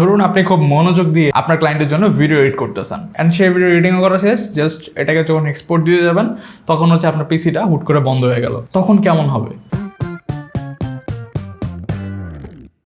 ধরুন আপনি খুব মনোযোগ দিয়ে আপনার ক্লায়েন্টের জন্য ভিডিও এডিট করতেছেন অ্যান্ড সেই ভিডিও এডিটিংও করা শেষ জাস্ট এটাকে যখন এক্সপোর্ট দিয়ে যাবেন, তখন হচ্ছে আপনার পিসিটা হুট করে বন্ধ হয়ে গেল। তখন কেমন হবে?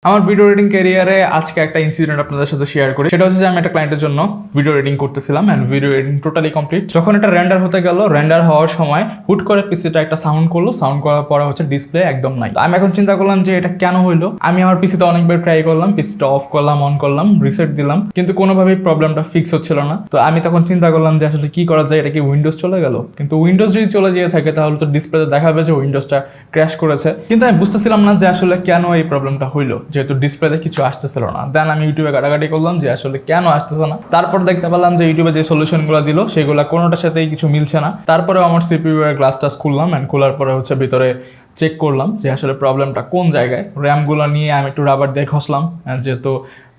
আমার ভিডিও এডিটিং ক্যারিয়ারে আজকে একটা ইনসিডেন্ট আপনাদের সাথে শেয়ার করি। সেটা হচ্ছে যে আমি একটা ক্লায়েন্টের জন্য ভিডিও এডিটিং করতেছিলাম and video editing totally complete যখন এটা রেন্ডার হতে গেল রেন্ডার হওয়ার সময় হুট করে পিসিটা একটা সাউন্ড করল। সাউন্ড করার পরে হচ্ছে ডিসপ্লে একদম নাই। আমি এখন চিন্তা করলাম যে এটা কেন হইল? আমি আমার পিসিতে অনেকবার ট্রাই করলাম পিসিটা অফ করলাম অন করলাম রিসেট দিলাম, কিন্তু কোনোভাবেই প্রবলেমটা ফিক্স হচ্ছিল না। তো আমি তখন চিন্তা করলাম যে আসলে কি করা যায়? এটা কি উইন্ডোজ চলে গেল? কিন্তু উইন্ডোজ যদি চলে যেয়ে থাকে, তাহলে তো ডিসপ্লেতে দেখাবে যে উইন্ডোজটা ক্র্যাশ করেছে। কিন্তু আমি বুঝতেছিলাম না যে আসলে কেন এই প্রবলেমটা হইল। যেহেতু ডিসপ্লেতে কিছু আসতেছিল না। দেন আমি ইউটিউবে গাড়াগাড়ি করলাম যে আসলে কেন আসতেছে না। তারপর দেখতে পেলাম যে ইউটিউবে যে সলিউশনগুলো দিল, সেগুলো কোনোটার সাথেই কিছু মিলছে না। তারপরেও আমার সিপিউ এর গ্লাসটা খুললাম অ্যান্ড খোলার পরে হচ্ছে ভিতরে চেক করলাম যে আসলে প্রবলেমটা কোন জায়গায়। র্যামগুলো নিয়ে আমি একটু রাবার দিয়ে ঘষলাম যেহেতু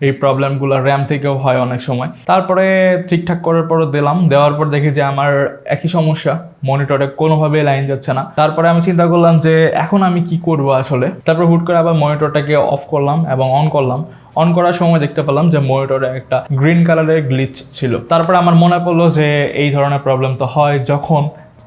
এই প্রবলেমগুলো র্যাম থেকেও হয় অনেক সময়। তারপরে ঠিকঠাক করার পর দিলাম, দেওয়ার পর দেখি যে আমার একই সমস্যা মনিটরে কোনোভাবে লাইন যাচ্ছে না। তারপরে আমি চিন্তা করলাম যে এখন আমি কি করব আসলে? তারপর হুট করে আবার মনিটরটাকে অফ করলাম এবং অন করলাম। অন করার সময় দেখতে পেলাম যে মনিটরে একটা গ্রিন কালারের গ্লিচ ছিল। তারপরে আমার মনে পড়ল যে এই ধরনের প্রবলেম তো হয় যখন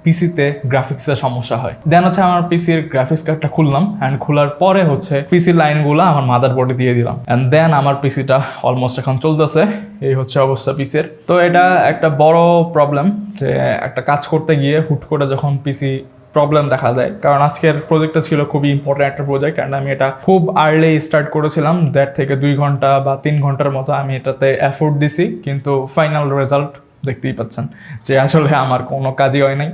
পিসিতে গ্রাফিক্সের সমস্যা হয়। দেন হচ্ছে আমার পিসির গ্রাফিক্স কার্ডটা খুললাম অ্যান্ড খোলার পরে হচ্ছে পিসির লাইনগুলো আমার মাদার বোর্ডে দিয়ে দিলাম। অ্যান্ড দেন আমার পিসিটা অলমোস্ট এখন চলতেছে। এই হচ্ছে অবস্থা পিসির তো এটা একটা বড় প্রবলেম যে একটা কাজ করতে গিয়ে হুট করে যখন পিসি প্রবলেম দেখা যায় কারণ আজকের প্রজেক্টটা ছিল খুবই ইম্পর্টেন্ট একটা প্রজেক্ট অ্যান্ড আমি এটা খুব আর্লি স্টার্ট করেছিলাম। দেড় থেকে দুই ঘণ্টা বা তিন ঘণ্টার মতো আমি এটাতে এফোর্ট দিছি। কিন্তু ফাইনাল রেজাল্ট দেখতেই পাচ্ছেন যে আসলে আমার কোনো কাজই হয় নাই।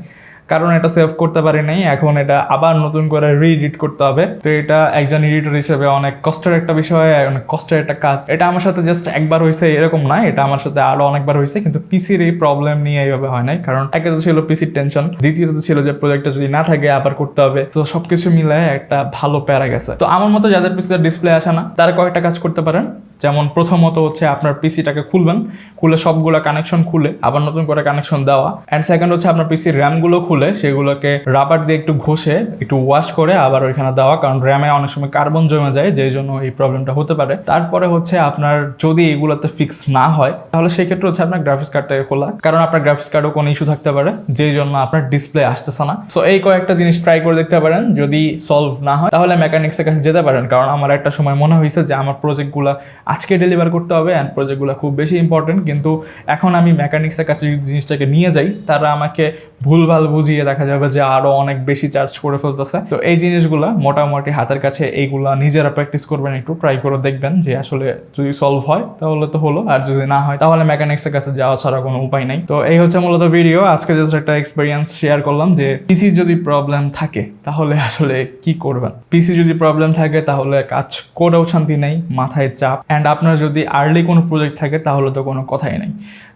কারণ এটা সেভ করতে পারি নাই, এখন এটা আবার নতুন করে রিএডিট করতে হবে। তো এটা একজন এডিটর হিসেবে অনেক কষ্টের একটা বিষয়, অনেক কষ্টের একটা কাজ। এটা আমার সাথে জাস্ট একবার হয়েছে এরকম না, এটা আমার সাথে আরও অনেকবার হয়েছে, কিন্তু পিসির এই প্রবলেম নিয়ে এইভাবে হয় নাই। কারণ একে তো ছিল পিসির টেনশন দ্বিতীয়ত ছিল যে প্রজেক্টটা যদি না থাকে আবার করতে হবে। তো সবকিছু মিলে একটা ভালো প্যারা গেছে। তো আমার মতো যাদের পিসিতে ডিসপ্লে আসে না, তারা কয়েকটা কাজ করতে পারেন। যেমন প্রথমত হচ্ছে আপনার পিসিটাকে খুলবেন, খুলে সবগুলো কানেকশন খুলে, আবার নতুন করে কানেকশন দেওয়া। অ্যান্ড সেকেন্ড হচ্ছে আপনার পিসির র্যামগুলো খুলে, সেগুলোকে রাবার দিয়ে একটু ঘষে, একটু ওয়াশ করে আবার ওইখানে দেওয়া, কারণ র্যামে অনেক সময় কার্বন জমে যায়, যেই জন্য এই প্রবলেমটা হতে পারে। তারপরে হচ্ছে আপনার যদি এগুলোতে ফিক্স না হয়, তাহলে সেই ক্ষেত্রে হচ্ছে আপনার গ্রাফিক্স কার্ডটাকে খোলা, কারণ আপনার গ্রাফিক্স কার্ডও কোনো ইস্যু থাকতে পারে, যেই জন্য আপনার ডিসপ্লে আসতেছে না। সো এই কয়েকটা জিনিস ট্রাই করে দেখতে পারেন, যদি সলভ না হয়, তাহলে মেকানিক্সের কাছে যেতে পারেন, কারণ আমার একটা সময় মনে হয়েছে যে আমার প্রজেক্টগুলো আজকে ডেলিভার করতে হবে অ্যান্ড প্রজেক্টগুলো খুব বেশি ইম্পর্টেন্ট কিন্তু এখন আমি মেকানিক্সের কাছে জিনিসটাকে নিয়ে যাই, তারা আমাকে ভুলভাল বুঝিয়ে দেখা যাবে যে আরও অনেক বেশি চার্জ করে ফেলতেছে। তো এই জিনিসগুলো মোটামুটি হাতের কাছে এইগুলা নিজেরা প্র্যাকটিস করবেন, একটু ট্রাই করে দেখবেন যে আসলে যদি সলভ হয়, তাহলে তো হলো, আর যদি না হয়, তাহলে মেকানিক্সের কাছে যাওয়া ছাড়া কোনো উপায় নাই। তো এই হচ্ছে মূলত ভিডিও আজকে জাস্ট একটা এক্সপিরিয়েন্স শেয়ার করলাম যে পিসি যদি প্রবলেম থাকে, তাহলে আসলে কি করবেন? পিসি যদি প্রবলেম থাকে, তাহলে কাজ করেও শান্তি নেই, মাথায় চাপ অ্যান্ড আপনার যদি আর্লি কোনো প্রজেক্ট থাকে, তাহলে তো কোনো কথাই নেই।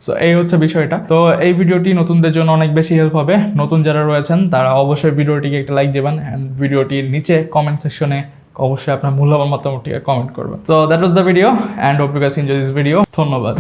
সো এই হচ্ছে বিষয়টা। তো এই ভিডিওটি নতুনদের জন্য অনেক বেশি হেল্প হবে। নতুন যারা রয়েছেন, তারা অবশ্যই ভিডিওটিকে একটা লাইক দেবেন অ্যান্ড ভিডিওটির নিচে কমেন্ট সেকশনে অবশ্যই আপনার মূল্যবান মতামতটিকে কমেন্ট করবেন। তো that was the video and ওপিকাস enjoy this video ধন্যবাদ।